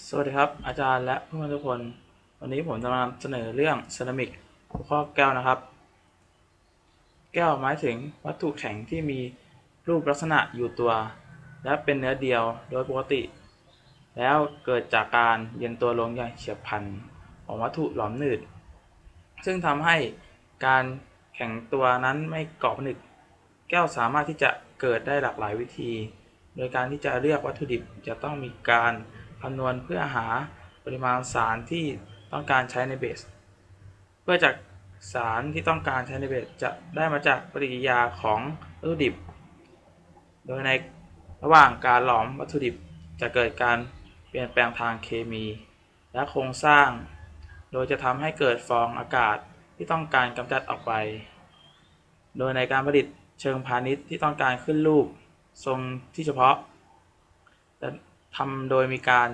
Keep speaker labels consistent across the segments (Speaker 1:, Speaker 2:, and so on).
Speaker 1: สวัสดีครับ อาจารย์และเพื่อนทุกคน วันนี้ผมจะมานำเสนอเรื่องเซรามิกหัวข้อแก้วนะครับ แก้วหมายถึงวัตถุแข็งที่มีรูปลักษณะอยู่ตัว และเป็นเนื้อเดียวโดยปกติ แล้วเกิดจากการเย็นตัวลงอย่างเฉียบพลันของวัตถุหลอมหนืด ซึ่งทำให้การแข็งตัวนั้นไม่เกาะผนึก แก้วสามารถที่จะเกิดได้หลากหลายวิธี โดยการที่จะเลือกวัตถุดิบจะต้องมีการ คำนวณเพื่อหาปริมาณสารที่ต้องการใช้ในเบส เพื่อจากสารที่ต้องการใช้ในเบสจะได้มาจากปฏิกิริยาของวัตถุดิบ โดยในระหว่างการหลอมวัตถุดิบจะเกิดการเปลี่ยนแปลงทางเคมี และโครงสร้าง โดยจะทำให้เกิดฟองอากาศที่ต้องการกำจัดออกไป โดยในการผลิตเชิงพาณิชย์ที่ต้องการขึ้นรูปทรงที่เฉพาะจะ ทำโดยมีการ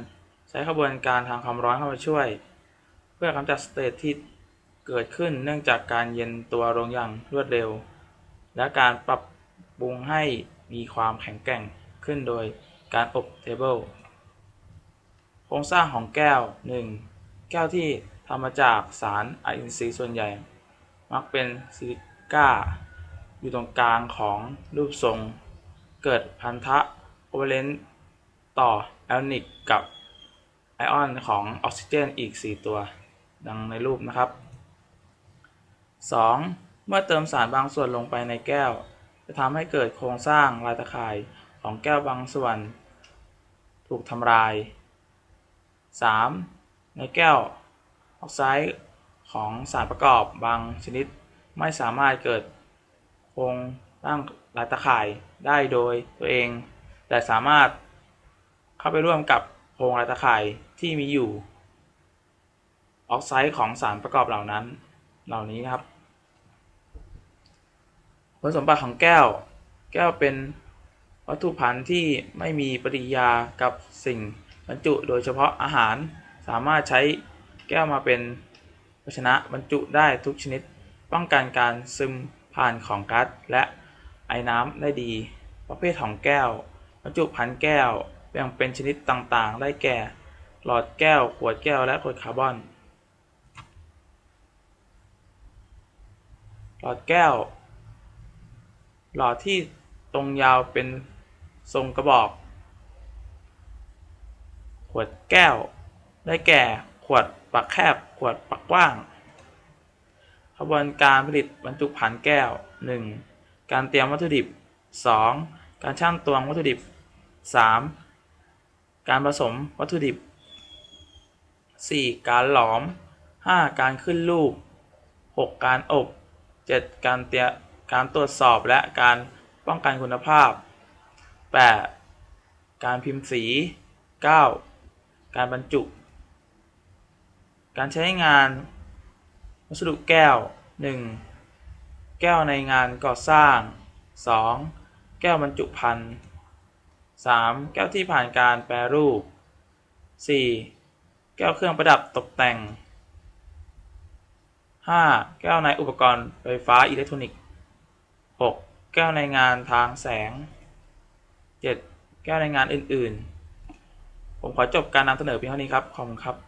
Speaker 1: ใช้ขบวนการทางความร้อนเข้ามาช่วย เพื่อกำจัดสเตทที่เกิดขึ้นเนื่องจากการเย็นตัวลงอย่างรวดเร็ว และการปรับปรุงให้มีความแข็งแกร่งขึ้นโดยการอบเทเบิลโครงสร้างของแก้ว 1. แก้วที่ทำมาจากสารอะอินทรีย์ส่วนใหญ่ มักเป็นซิลิก้า อยู่ตรงกลางของรูปทรง เกิดพันธะโอเวเลนต์ ต่อแอลนิกกับไอออนของออกซิเจนอีก 4 ตัว ดังในรูปนะครับ 2. เมื่อเติมสารบางส่วนลงไปในแก้ว จะทำให้เกิดโครงสร้างลายตะข่ายของแก้วบางส่วน ถูกทำลาย 3. ในแก้วออกไซด์ของสารประกอบบางชนิดไม่สามารถเกิดโครงร่างลายตะข่ายได้โดยตัวเอง แต่สามารถ เข้าไปร่วมกับโครงลายตะข่ายที่มีอยู่ ออกไซด์ของสารประกอบเหล่านั้น เหล่านี้ครับคุณสมบัติของแก้ว แก้วเป็นวัตถุพันธุ์ที่ไม่มีปฏิกิริยากับสิ่งบรรจุโดยเฉพาะอาหารสามารถใช้แก้วมาเป็นภาชนะบรรจุได้ทุกชนิด ป้องกันการซึมผ่านของก๊าซและไอน้ำได้ดี ประเภทของแก้ว บรรจุภัณฑ์แก้ว บ่งเป็นชนิดต่างๆ ได้แก่ หลอดแก้ว ขวดแก้ว และขวดคาร์บอน หลอดแก้ว หลอดที่ตรงยาวเป็นทรงกระบอก ขวดแก้ว ได้แก่ ขวดปากแคบ ขวดปากกว้างกระบวนการผลิตบรรจุภัณฑ์แก้ว 1. การเตรียมวัตถุดิบ 2. การชั่งตวงวัตถุดิบ 3. การผสมวัตถุดิบ 4. การหลอม 5. การขึ้นรูป 6. การอบ 7. การเตรียการตรวจสอบและการป้องกันคุณภาพ 8. การพิมพ์สี 9. การบรรจุ การใช้งาน วัสดุแก้ว 1. แก้วในงานก่อสร้าง 2. แก้วบรรจุภัณฑ์ 3. แก้วที่ผ่านการแปรรูป 4. แก้วเครื่องประดับตกแต่ง 5. แก้วในอุปกรณ์ไฟฟ้าอิเล็กทรอนิกส์ 6. แก้วในงานทางแสง 7. แก้วในงานอื่น ๆ ผมขอจบการนำเสนอเพียงเท่านี้ครับ ขอบคุณครับ